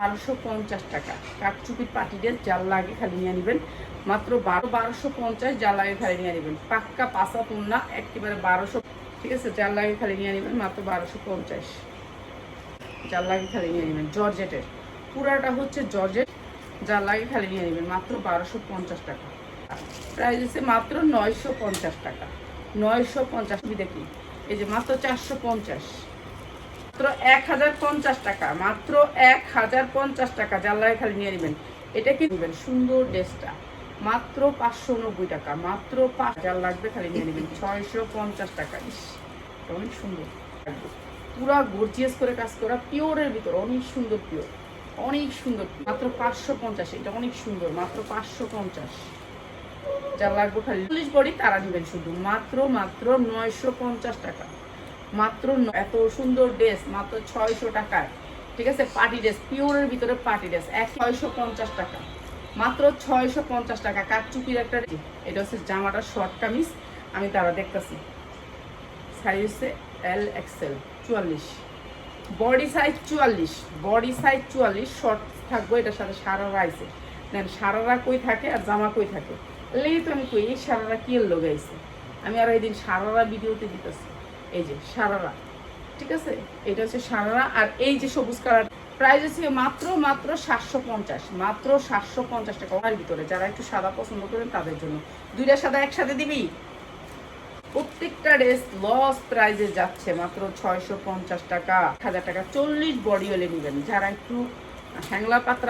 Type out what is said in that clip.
বারোশো পঞ্চাশ টাকা। কাঠচুপির পাটিদের জাল লাগে খালি নিয়ে নেবেন। মাত্র বারো বারোশো পঞ্চাশ জাল লাগে খালি নিয়ে নেবেন। পাক্কা পাসা তুলনা, একেবারে বারোশো ঠিক আছে, জাল লাগে খালি নিয়ে নেবেন, মাত্র বারোশো পঞ্চাশ। জাল লাগে খালি নিয়ে নেবেন, জর্জেটের। পুরাটা হচ্ছে জর্জেট, জাল লাগে খালি নিয়ে নেবেন, মাত্র বারোশো পঞ্চাশ টাকা। প্রাইস হচ্ছে মাত্র নয়শো পঞ্চাশ টাকা। নয়শো পঞ্চাশ, দেখি। এই যে মাত্র চারশো পঞ্চাশ। মাত্র এক হাজার পঞ্চাশ টাকা, মাত্র এক হাজার পঞ্চাশ টাকা। জানলায় খালি নিয়ে নেবেন। এটা কি নেবেন সুন্দর ড্রেসটা। মাত্র পাঁচশো নব্বই টাকা, মাত্র পাঁচ হাজার লাগবে খালি নিয়ে নেবেন। ছয়শো পঞ্চাশ টাকা। ইস অনেক সুন্দর। পুরা গর্জিয়াস করে কাজ করা পিওরের ভিতর। অনেক সুন্দর পিওর অনেক সুন্দর মাত্র পাঁচশো পঞ্চাশ, এটা অনেক সুন্দর। মাত্র পাঁচশো পঞ্চাশ। যা লাগবে খালি চল্লিশ বডি তারা নেবেন শুধু। মাত্র মাত্র নয়শো পঞ্চাশ টাকা। মাত্র এত সুন্দর ড্রেস মাত্র ছয়শো টাকায়। ঠিক আছে? পার্টি ড্রেস পিওরের ভিতরে পার্টি ড্রেস এক ছয়শো পঞ্চাশ টাকা। মাত্র ছয়শো পঞ্চাশ টাকা। কাঠচুপির একটা এটা হচ্ছে জামাটা শর্ট কামিজ। আমি তারা দেখতেছি। সাইজ হচ্ছে এল এক্সেল চুয়াল্লিশ। বডি সাইজ চুয়াল্লিশ। বডি সাইজ চুয়াল্লিশ। শর্ট থাকব, এটার সাথে সারারা আইছে দেন সারারা কই থাকে আর জামা কই থাকে? লেই তো আমি কই, এই সারারা কি লোক আইছে আমি আর এই দিন সারারা ভিডিওতে দিতেছি। এই যে, সারারা, ঠিক আছে? এটা হচ্ছে সারারা, আর এই যে সবুজ কালার প্রাইস হচ্ছে মাত্র মাত্র সাতশো পঞ্চাশ, মাত্র সাতশো পঞ্চাশ টাকা। ওর ভিতরে, যারা একটু সাদা পছন্দ করেন, তাদের জন্য। দুইটা সাদা একসাথে দিবি? প্রত্যেকটা ড্রেস লস প্রাইজে যাচ্ছে মাত্র ছয়শো পঞ্চাশ টাকা। হাজার টাকা চল্লিশ বডি হলে নেবেন। যারা একটু হ্যাংলা পাত্রা